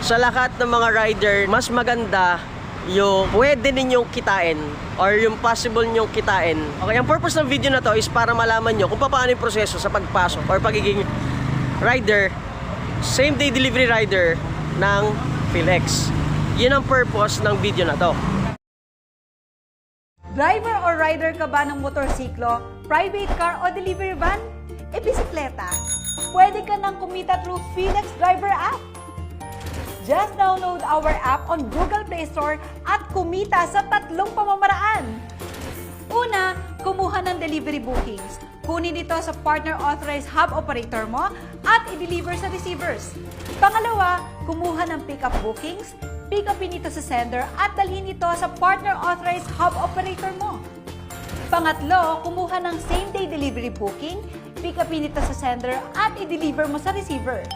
sa lahat ng mga rider, mas maganda yung pwede ninyong kitain or yung possible ninyong kitain. Okay, ang purpose ng video na to is para malaman nyo kung paano yung proseso sa pagpasok or pagiging rider, same day delivery rider ng PhilEx. Yun ang purpose ng video na to. Driver or rider ka ba ng motorsiklo, private car o delivery van? E bisikleta? Pwede ka nang kumita through Felix Driver app. Just download our app on Google Play Store at kumita sa tatlong pamamaraan. Una, kumuha ng delivery bookings. Kunin ito sa partner authorized hub operator mo at i-deliver sa receivers. Pangalawa, kumuha ng pickup bookings. Pick upin ito sa sender at dalhin ito sa partner authorized hub operator mo. Pangatlo, kumuha ng same-day delivery booking, pick upin ito sa sender at i-deliver mo sa receiver.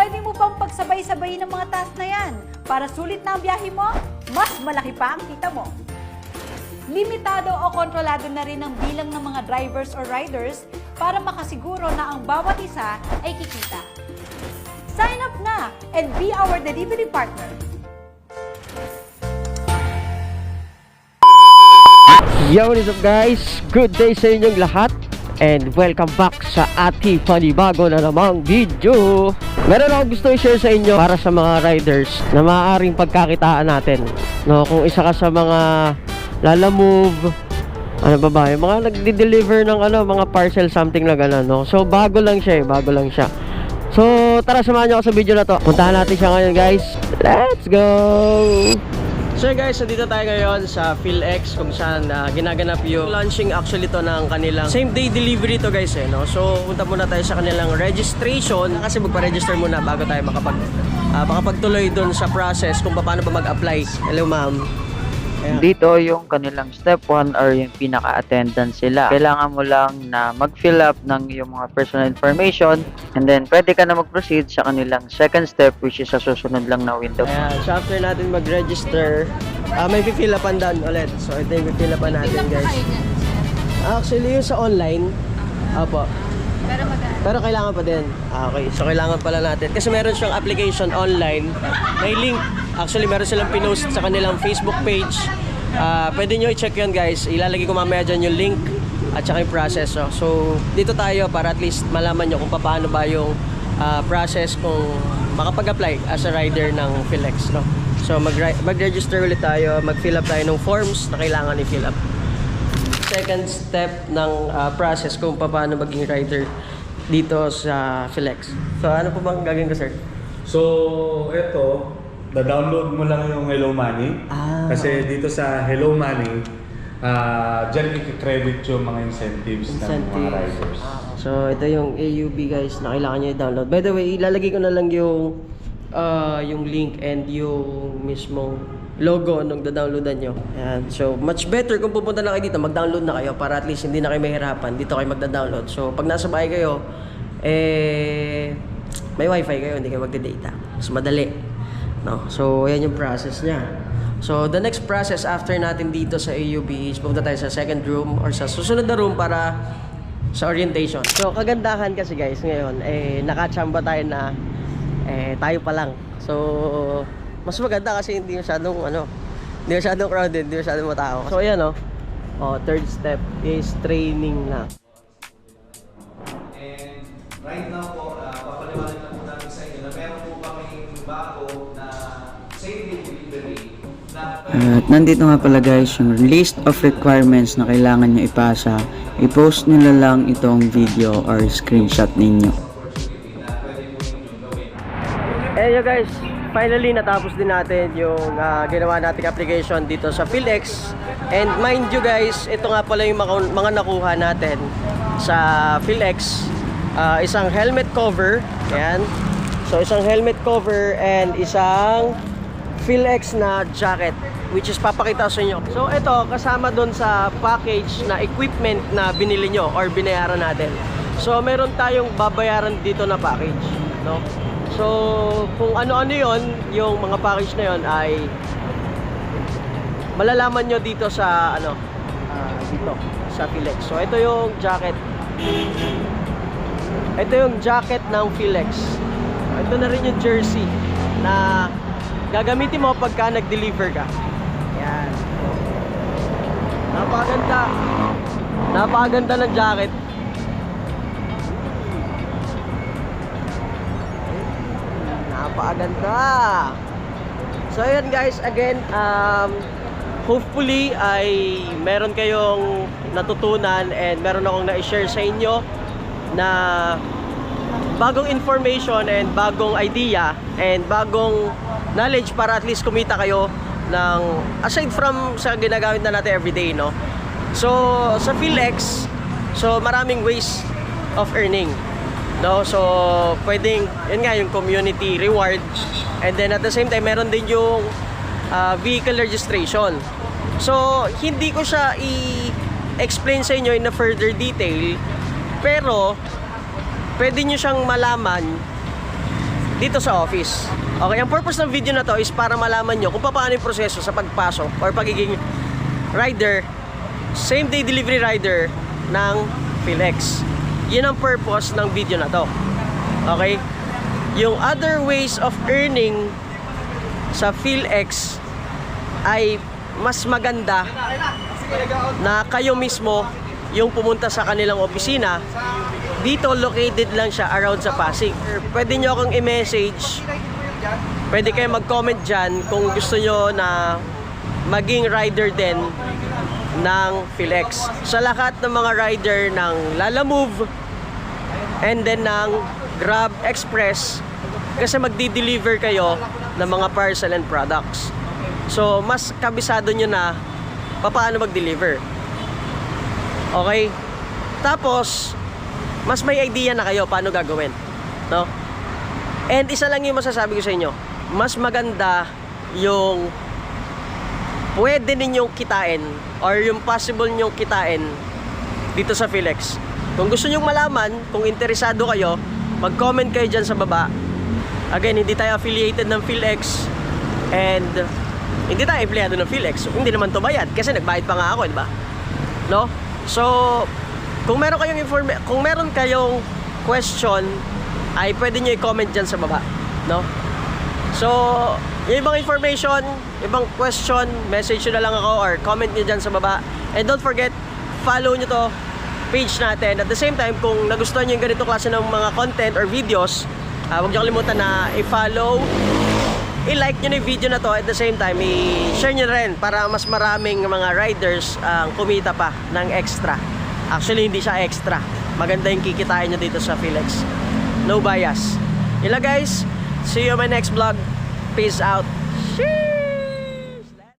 Pwede mo pang pagsabay-sabay ng mga task na yan para sulit na ang biyahe mo, mas malaki pa ang kita mo. Limitado o kontrolado na rin ang bilang ng mga drivers or riders para makasiguro na ang bawat isa ay kikita. Sign up na and be our delivery partner. Yo, what is up guys? Good day sa inyong lahat and welcome back sa ating panibago na namang video. Meron akong gusto i-share sa inyo para sa mga riders na maaaring pagkakitaan natin. No, kung isa ka sa mga lalamove, ano ba ba, yung mga nagde-deliver ng ano, mga parcel something na gano'n, no? So, bago lang siya eh, bago lang siya. So, tara samahan niyo ako sa video na to. Puntahan natin siya ngayon, guys. Let's go! So guys, nandito tayo ngayon sa PhilX kung saan ah, ginaganap yung launching actually to ng kanilang same day delivery to guys eh, no? So, punta muna tayo sa kanilang registration kasi magpa-register muna bago tayo makapag ah, makapagtuloy doon sa process kung paano ba mag-apply. Hello ma'am. Ayan. Dito yung kanilang step 1 or yung pinaka-attendance sila. Kailangan mo lang na mag-fill up ng yung mga personal information and then pwede ka na mag-proceed sa kanilang second step which is sa susunod lang na window. Ayan, so after natin mag-register, ah, may fill upan doon ulit. So ito yung fill upan natin guys. Actually yung sa online, apo. Pero maganda. Pero kailangan pa din. Ah, okay. So kailangan pala natin. Kasi meron siyang application online. May link. Actually, meron silang pinost sa kanilang Facebook page. Ah, pwede nyo i-check yun guys. Ilalagay ko mamaya dyan yung link at saka yung process. So, so dito tayo para at least malaman nyo kung paano ba yung ah, process kung makapag-apply as a rider ng PhilEx. No? So mag- mag-register ulit tayo. Mag-fill up tayo ng forms na kailangan i-fill up second step ng ah, process kung paano maging rider dito sa PhilEx. So ano po bang gagawin ko sir? So, eto, da-download mo lang yung Hello Money. Ah. Kasi dito sa Hello Money, ah dyan i-credit yung mga incentives, ng mga Incentives. riders. So ito yung AUB guys na kailangan nyo i-download. By the way, ilalagay ko na lang yung ah, yung link and yung mismong logo nung da-downloadan nyo. Ayan. So, much better kung pupunta na kayo dito, mag-download na kayo para at least hindi na kayo mahirapan. Dito kayo magda-download. So, pag nasa bahay kayo, eh, may wifi kayo, hindi kayo magda-data. Mas madali. No? So, ayan yung process niya. So, the next process after natin dito sa AUB is pupunta tayo sa second room or sa susunod na room para sa orientation. So, kagandahan kasi guys ngayon, eh, nakachamba tayo na eh, tayo pa lang. So, mas maganda kasi hindi masyadong ano, hindi masyadong crowded, hindi masyadong matao. So, ayan oh. Oh, third step is training na. At nandito nga pala guys yung list of requirements na kailangan nyo ipasa. I-post nyo lang itong video or screenshot ninyo. yun guys, finally natapos din natin yung ah, ginawa nating application dito sa PhilEx. And mind you guys, ito nga pala yung mga, mga nakuha natin sa PhilEx. Ah, isang helmet cover, ayan. So isang helmet cover and isang PhilEx na jacket which is papakita sa inyo. So ito kasama doon sa package na equipment na binili nyo or binayaran natin. So meron tayong babayaran dito na package, no? So kung ano-ano 'yon, yung mga package na 'yon ay malalaman nyo dito sa ano ah, dito sa PhilEx. So ito yung jacket. Ito yung jacket ng PhilEx. Ito na rin yung jersey. na gagamitin mo pagka nag-deliver ka. Yan. Napakaganda. Napakaganda ng jacket. Napakaganda. So ayan guys, again, um, hopefully ay meron kayong natutunan and meron akong na-share sa inyo na bagong information and bagong idea and bagong knowledge para at least kumita kayo ng aside from sa ginagamit na natin everyday no? So sa PhilX so maraming ways of earning no? So pwedeng yun nga yung community reward. And then at the same time meron din yung uh, vehicle registration. So hindi ko siya i-explain sa inyo in a further detail pero pwede nyo siyang malaman dito sa office. Okay, ang purpose ng video na to is para malaman nyo kung paano yung proseso sa pagpasok or pagiging rider, same day delivery rider ng PhilX. Yun ang purpose ng video na to. Okay? Yung other ways of earning sa PhilX ay mas maganda na kayo mismo yung pumunta sa kanilang opisina dito located lang siya around sa Pasig. Pwede nyo akong i-message. Pwede kayo mag-comment dyan kung gusto nyo na maging rider din ng PhilX. Sa lahat ng mga rider ng Lalamove and then ng Grab Express kasi magdi-deliver kayo ng mga parcel and products. So, mas kabisado nyo na paano mag-deliver. Okay? Tapos, mas may idea na kayo paano gagawin. No? And isa lang yung masasabi ko sa inyo. Mas maganda yung pwede ninyong kitain or yung possible nyong kitain dito sa PhilX. Kung gusto nyong malaman, kung interesado kayo, mag-comment kayo dyan sa baba. Again, hindi tayo affiliated ng PhilX and hindi tayo empleyado ng PhilX. Hindi naman to bayad kasi nagbayad pa nga ako, di ba? No? So, kung meron kayong informa- kung meron kayong question ay pwede niyo i-comment diyan sa baba, no? So, yung ibang information, ibang question, message nyo na lang ako or comment nyo dyan sa baba. And don't forget, follow nyo to page natin. At the same time, kung nagustuhan nyo yung ganito klase ng mga content or videos, uh, huwag nyo kalimutan na i-follow, i-like nyo na yung video na to. At the same time, i-share nyo rin para mas maraming mga riders ang kumita pa ng extra. Actually, hindi siya extra. Maganda yung kikitain nyo dito sa Philex. No bias. Yun lang guys. See you on my next vlog. Peace out. Sheesh!